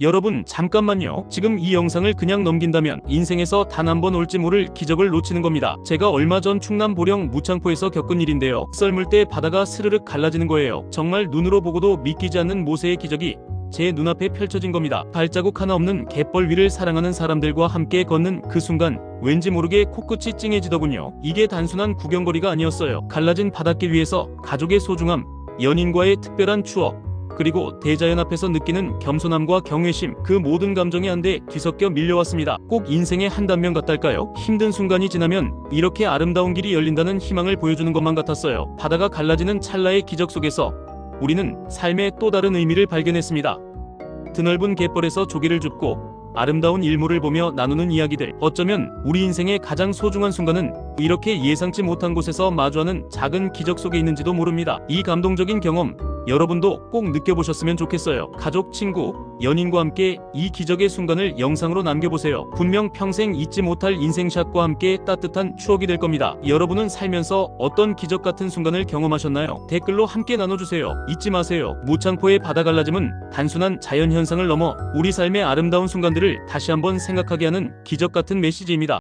여러분 잠깐만요. 지금 이 영상을 그냥 넘긴다면 인생에서 단 한 번 올지 모를 기적을 놓치는 겁니다. 제가 얼마 전 충남 보령 무창포에서 겪은 일인데요. 썰물 때 바다가 스르륵 갈라지는 거예요. 정말 눈으로 보고도 믿기지 않는 모세의 기적이 제 눈앞에 펼쳐진 겁니다. 발자국 하나 없는 갯벌 위를 사랑하는 사람들과 함께 걷는 그 순간 왠지 모르게 코끝이 찡해지더군요. 이게 단순한 구경거리가 아니었어요. 갈라진 바닷길 위에서 가족의 소중함, 연인과의 특별한 추억, 그리고 대자연 앞에서 느끼는 겸손함과 경외심 그 모든 감정이 한데 뒤섞여 밀려왔습니다. 꼭 인생의 한 단면 같달까요? 힘든 순간이 지나면 이렇게 아름다운 길이 열린다는 희망을 보여주는 것만 같았어요. 바다가 갈라지는 찰나의 기적 속에서 우리는 삶의 또 다른 의미를 발견했습니다. 드넓은 갯벌에서 조개를 줍고 아름다운 일몰을 보며 나누는 이야기들. 어쩌면 우리 인생의 가장 소중한 순간은 이렇게 예상치 못한 곳에서 마주하는 작은 기적 속에 있는지도 모릅니다. 이 감동적인 경험 여러분도 꼭 느껴보셨으면 좋겠어요. 가족, 친구, 연인과 함께 이 기적의 순간을 영상으로 남겨보세요. 분명 평생 잊지 못할 인생샷과 함께 따뜻한 추억이 될 겁니다. 여러분은 살면서 어떤 기적 같은 순간을 경험하셨나요? 댓글로 함께 나눠주세요. 잊지 마세요. 무창포의 바다 갈라짐은 단순한 자연 현상을 넘어 우리 삶의 아름다운 순간들을 다시 한번 생각하게 하는 기적 같은 메시지입니다.